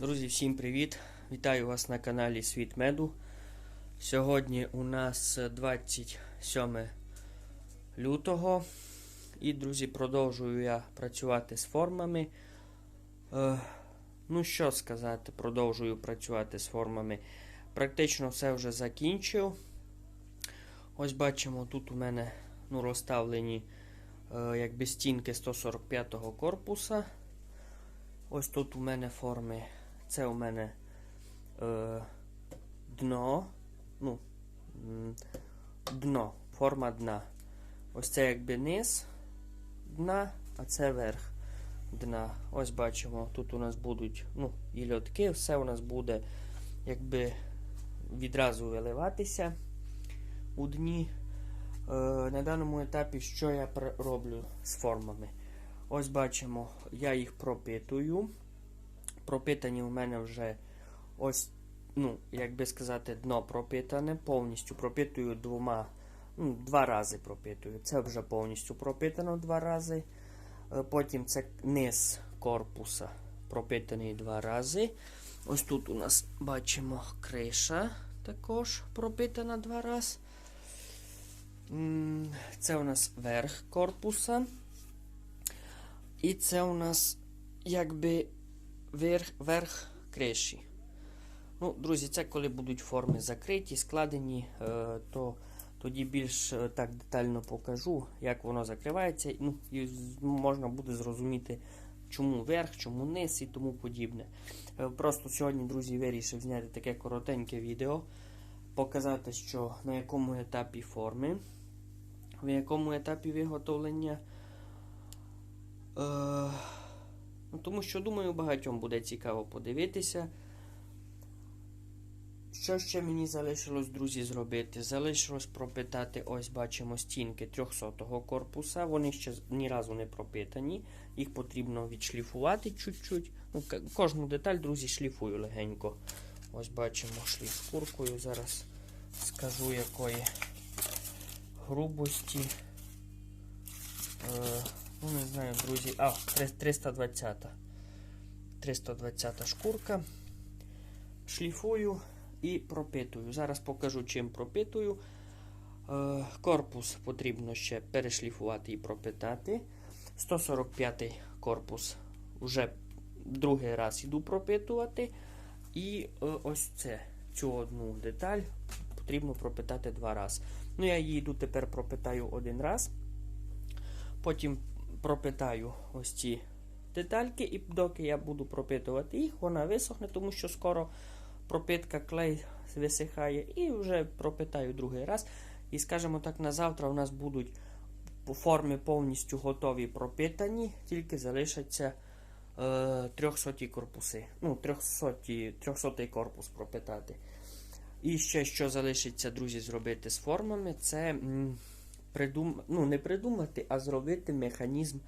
Друзі, всім привіт! Вітаю вас на каналі Світ Меду. Сьогодні у нас 27 лютого. І, друзі, продовжую я працювати з формами. Е, ну, що сказати, продовжую працювати з формами. Практично все вже закінчив. Ось бачимо, тут у мене ну, розставлені е, якби стінки 145-го корпуса. Ось тут у мене форми. Це у мене е, дно. Ну, дно, форма дна. Ось це якби низ дна, а це верх дна. Ось бачимо, тут у нас будуть ну, і льотки, все у нас буде якби відразу виливатися у дні. Е, на даному етапі, що я роблю з формами? Ось бачимо, я їх пропитую. Пропитані у мене вже ось, ну, як би сказати, дно пропитане. Повністю пропитую двома, ну, два рази пропитую. Це вже повністю пропитано два рази. Е, Потім це низ корпуса пропитаний два рази. Ось тут у нас бачимо криша також пропитана два рази. Це у нас верх корпуса. І це у нас якби верх, криші. Ну, друзі, це коли будуть форми закриті, складені, е, то тоді більш е, так детально покажу, як воно закривається. Ну, і можна буде зрозуміти, чому верх, чому низ і тому подібне. Е, Просто сьогодні, друзі, вирішив зняти таке коротеньке відео, показати, що на якому етапі форми, в якому етапі виготовлення. Е, тому що, думаю, багатьом буде цікаво подивитися. Що ще мені залишилось, друзі, зробити? Залишилось пропитати, ось бачимо, стінки 300-го корпуса. Вони ще ні разу не пропитані. Їх потрібно відшліфувати чуть-чуть. Ну, кожну деталь, друзі, шліфую легенько. Ось бачимо шліф куркою. Зараз скажу якої грубості. Е, ну, не знаю, друзі. А, три- 320. 320 шкурка. Шліфую і пропитую. Зараз покажу, чим пропитую. Е, корпус потрібно ще перешліфувати і пропитати. 145 корпус вже другий раз іду пропитувати. І е, ось це, цю одну деталь потрібно пропитати два рази. Ну, я її йду тепер пропитаю один раз. Потім пропитаю ось ці детальки, і доки я буду пропитувати їх, вона висохне, тому що скоро пропитка клей висихає, і вже пропитаю другий раз. І, скажімо так, на завтра у нас будуть по формі повністю готові пропитані, тільки залишаться е, 300 корпуси. Ну, 300, 300 корпус пропитати. І ще що залишиться, друзі, зробити з формами, це м, придум... ну, не придумати, а зробити механізм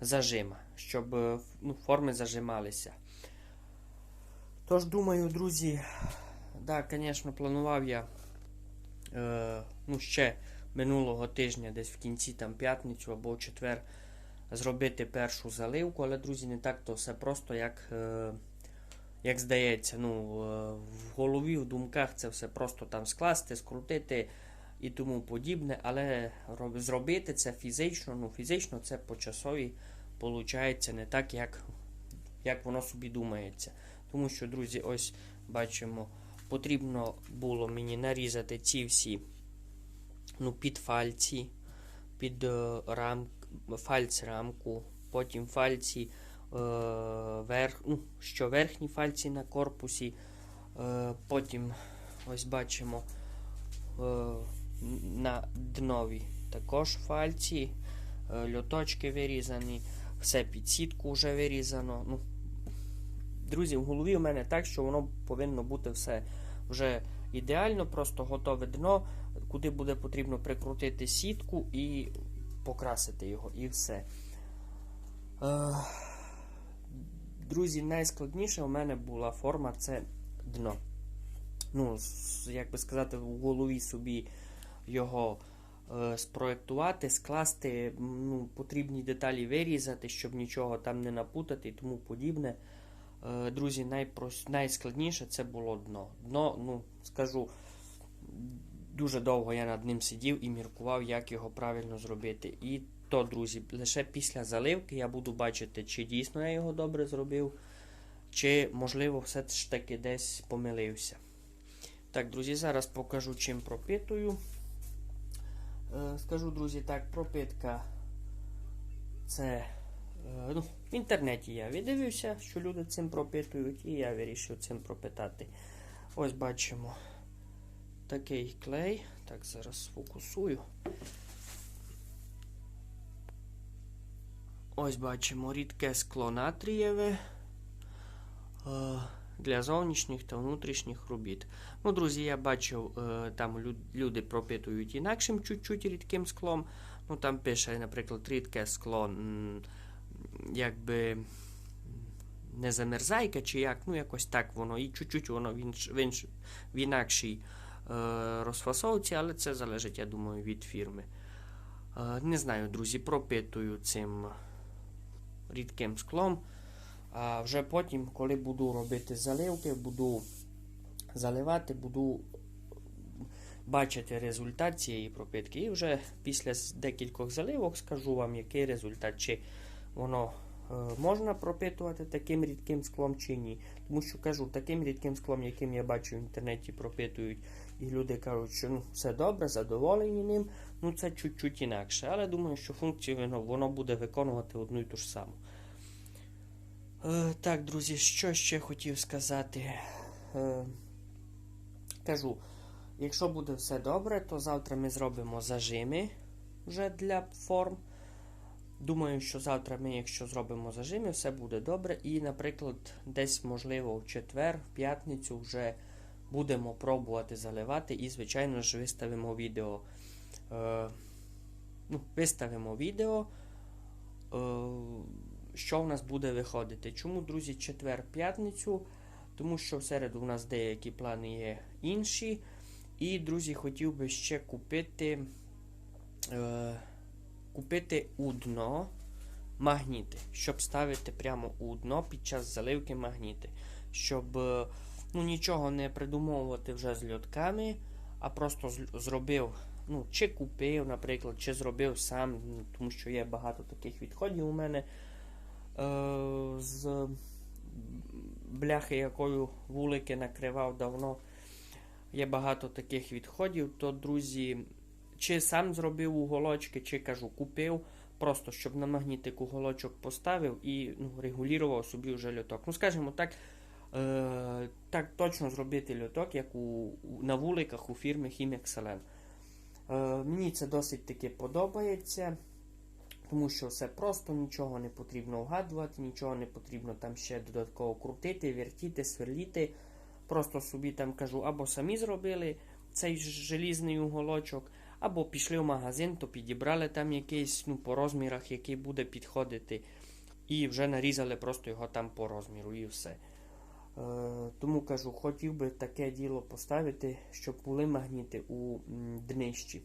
зажима, щоб е, ну, форми зажималися. Тож, думаю, друзі, да, звісно, планував я е, ну, ще минулого тижня, десь в кінці там п'ятницю або четвер, зробити першу заливку, але, друзі, не так то все просто, як, е, як здається. Ну, е, в голові, в думках це все просто там скласти, скрутити і тому подібне, але роб- зробити це фізично, ну, фізично це по часові виходить не так, як, як воно собі думається. Тому що, друзі, ось бачимо, потрібно було мені нарізати ці всі ну, під фальці, під е, рам, фальц рамку, потім фальці е, верх, ну, що верхні фальці на корпусі, е, потім ось бачимо е, на днові також фальці, е, льоточки вирізані, все під сітку вже вирізано. Ну, Друзі, в голові у мене так, що воно повинно бути все вже ідеально, просто готове дно, куди буде потрібно прикрутити сітку і покрасити його, і все. Е, Друзі, найскладніше у мене була форма це дно. Ну, як би сказати, в голові собі його е, спроектувати, скласти, ну, потрібні деталі вирізати, щоб нічого там не напутати і тому подібне. Е, Друзі, найпрос... найскладніше це було дно. Дно, ну, скажу, дуже довго я над ним сидів і міркував, як його правильно зробити. І то, друзі, лише після заливки я буду бачити, чи дійсно я його добре зробив, чи, можливо, все ж таки десь помилився. Так, друзі, зараз покажу, чим пропитую. Е, Скажу, друзі, так, пропитка це. е, Ну, в інтернеті я віддивився, що люди цим пропитують, і я вирішив цим пропитати. Ось бачимо такий клей. Так, зараз сфокусую. Ось бачимо рідке скло натрієве е, для зовнішніх та внутрішніх робіт. Ну, друзі, я бачив, е, там люди пропитують інакшим чуть-чуть рідким склом. Ну, там пише, наприклад, рідке скло, якби не замерзайка, чи як, ну якось так воно. І чуть-чуть воно в, інш, в, інш, в інакшій е, розфасовці, але це залежить, я думаю, від фірми. Е, не знаю, друзі, пропитую цим рідким склом. А вже потім, коли буду робити заливки, буду заливати, буду бачити результат цієї пропитки. І вже після декількох заливок скажу вам, який результат, чи воно е, можна пропитувати таким рідким склом чи ні. Тому що кажу, таким рідким склом, яким я бачу в інтернеті, пропитують, і люди кажуть, що ну, все добре, задоволені ним. Ну це чуть-чуть інакше. Але думаю, що функцію воно, воно буде виконувати одну і ту ж саму. Е, так, друзі, що ще хотів сказати? Е, кажу, якщо буде все добре, то завтра ми зробимо зажими вже для форм. Думаю, що завтра ми, якщо зробимо зажими, все буде добре. І, наприклад, десь, можливо, в четвер, в п'ятницю вже будемо пробувати заливати і, звичайно ж, виставимо відео. Е, ну, виставимо відео, е, що в нас буде виходити. Чому, друзі, четвер, п'ятницю? Тому що в середу у нас деякі плани є інші. І, друзі, хотів би ще купити. Е, купити у дно магніти, щоб ставити прямо у дно під час заливки магніти. Щоб е, ну, нічого не придумовувати вже з льотками, а просто зробив, ну, чи купив, наприклад, чи зробив сам, ну, тому що є багато таких відходів у мене з бляхи, якою вулики накривав давно. Є багато таких відходів, то, друзі, чи сам зробив уголочки, чи кажу, купив, просто щоб на магнітик уголочок поставив і ну, регулював собі вже льоток. Ну, скажімо так, е, так точно зробити льоток, як у, на вуликах у фірми Chimexcelen. Е, мені це досить таки подобається, тому що все просто, нічого не потрібно вгадувати, нічого не потрібно там ще додатково крутити, вертіти, сверліти. Просто собі там кажу, або самі зробили цей желізний уголочок, або пішли в магазин, то підібрали там якийсь ну, по розмірах, який буде підходити, і вже нарізали просто його там по розміру, і все. Е, тому кажу, хотів би таке діло поставити, щоб були магніти у днищі.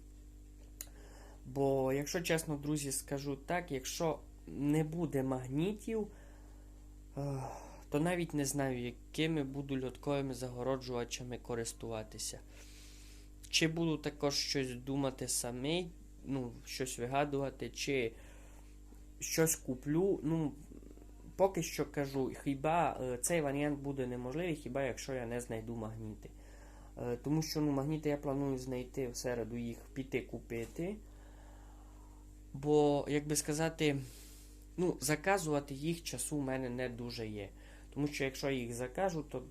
Бо, якщо чесно, друзі, скажу так, якщо не буде магнітів, е, то навіть не знаю, якими буду льотковими загороджувачами користуватися. Чи буду також щось думати самий, ну, щось вигадувати, чи щось куплю. Ну, поки що кажу, хіба е, цей варіант буде неможливий, хіба якщо я не знайду магніти. Е, Тому що ну, магніти я планую знайти в середу їх піти купити. Бо, як би сказати, ну, заказувати їх часу в мене не дуже є. Тому що якщо я їх закажу, то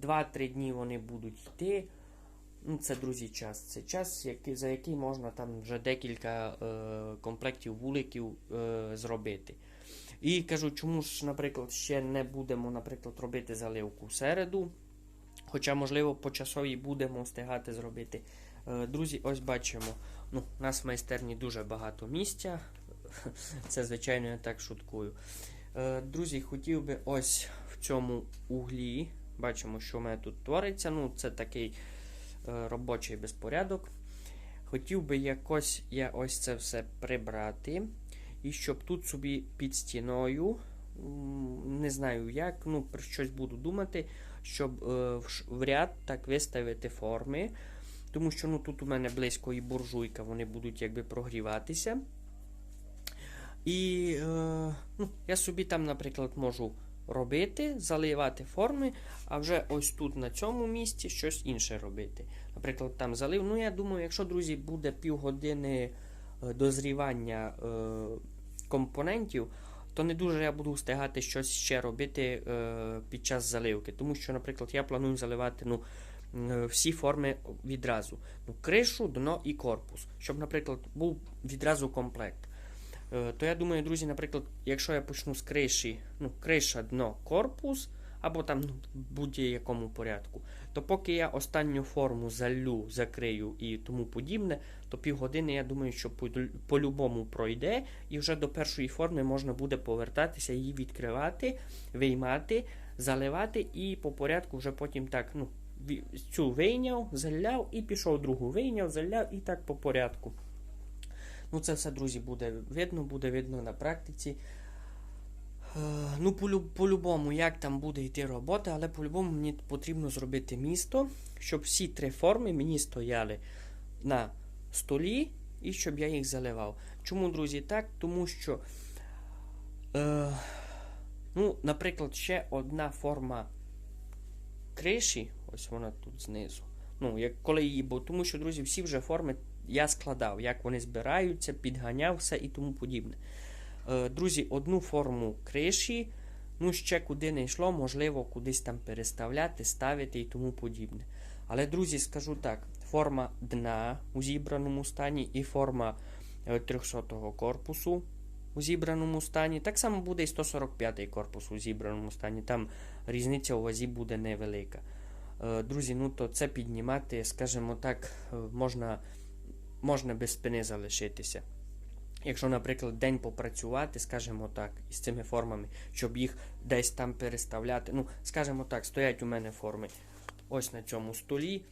2-3 дні вони будуть йти. Ну, це, друзі, час. Це час, який, за який можна там вже декілька е, комплектів вуликів е, зробити. І кажу, чому ж, наприклад, ще не будемо, наприклад, робити заливку в середу. Хоча, можливо, по часовій будемо встигати зробити. Е, друзі, ось бачимо. Ну, у нас в майстерні дуже багато місця. Це, звичайно, я так шуткую. Е, Друзі, хотів би ось в цьому углі. Бачимо, що в мене тут твориться. Ну, це такий е, робочий безпорядок. Хотів би якось я ось це все прибрати. І щоб тут собі під стіною не знаю як, ну, про щось буду думати, щоб е, в, ряд так виставити форми. Тому що ну, тут у мене близько і буржуйка, вони будуть якби прогріватися. І е, ну, я собі там, наприклад, можу робити, заливати форми, а вже ось тут на цьому місці щось інше робити. Наприклад, там залив. Ну, я думаю, якщо, друзі, буде півгодини е, дозрівання е, компонентів, то не дуже я буду встигати щось ще робити е, під час заливки. Тому що, наприклад, я планую заливати ну, всі форми відразу. Ну, кришу, дно і корпус. Щоб, наприклад, був відразу комплект. Е, То я думаю, друзі, наприклад, якщо я почну з криші, ну, криша, дно, корпус, або там ну, будь-якому порядку, то поки я останню форму залю, закрию і тому подібне, то півгодини, я думаю, що по- по-любому пройде, і вже до першої форми можна буде повертатися, її відкривати, виймати, заливати, і по порядку вже потім так, ну, цю вийняв, заляв і пішов другу вийняв, заляв і так по порядку. Ну, це все, друзі, буде видно, буде видно на практиці. Е, Ну, по-любому, як там буде йти робота, але по-любому мені потрібно зробити місто, щоб всі три форми мені стояли на столі і щоб я їх заливав. Чому, друзі, так? Тому що, е, ну, наприклад, ще одна форма криші, ось вона тут знизу. Ну, як коли її, бо тому що, друзі, всі вже форми я складав, як вони збираються, підганяв все і тому подібне. Е, Друзі, одну форму криші, ну ще куди не йшло, можливо, кудись там переставляти, ставити і тому подібне. Але, друзі, скажу так: форма дна у зібраному стані і форма 300-го корпусу у зібраному стані. Так само буде і 145-й корпус у зібраному стані. Там різниця у вазі буде невелика. Е, Друзі, ну то це піднімати, скажімо так, е, можна, можна без спини залишитися. Якщо, наприклад, день попрацювати, скажімо так, із цими формами, щоб їх десь там переставляти. Ну, скажімо так, стоять у мене форми ось на цьому столі.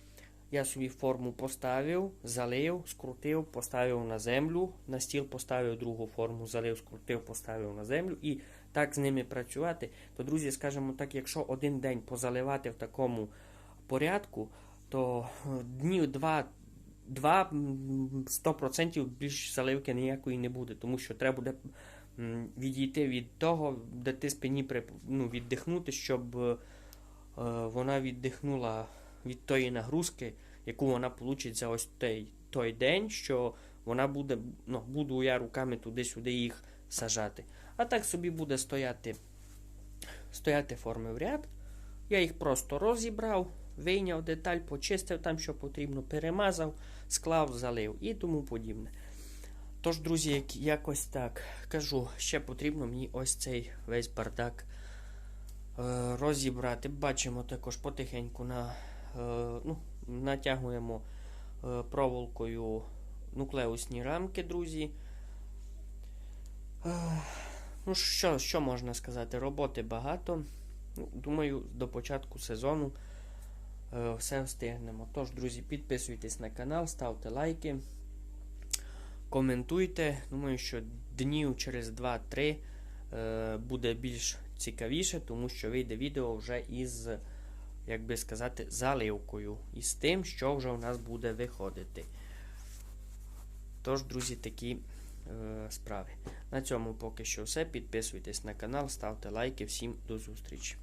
Я собі форму поставив, залив, скрутив, поставив на землю, на стіл поставив другу форму, залив, скрутив, поставив на землю і так з ними працювати, то, друзі, скажімо так, якщо один день позаливати в такому порядку, то е, днів два, два м, 100% більш заливки ніякої не буде, тому що треба буде відійти від того, де ти спині ну, віддихнути, щоб е, вона віддихнула від тої нагрузки, яку вона получить за ось той, той день, що вона буде, ну, буду я руками туди-сюди їх сажати. А так собі буде стояти, стояти форми в ряд. Я їх просто розібрав, вийняв деталь, почистив там, що потрібно, перемазав, склав, залив і тому подібне. Тож, друзі, якось так кажу, ще потрібно мені ось цей весь бардак е, розібрати. Бачимо також потихеньку на, ну, натягуємо е, проволокою нуклеусні рамки, друзі. Е, ну, що, що можна сказати? Роботи багато. Ну, думаю, до початку сезону е, все встигнемо. Тож, друзі, підписуйтесь на канал, ставте лайки, коментуйте. Думаю, що днів через 2-3 е, буде більш цікавіше, тому що вийде відео вже із, як би сказати, заливкою. І з тим, що вже у нас буде виходити. Тож, друзі, такі е, справи. На цьому поки що все. Підписуйтесь на канал, ставте лайки. Всім до зустрічі.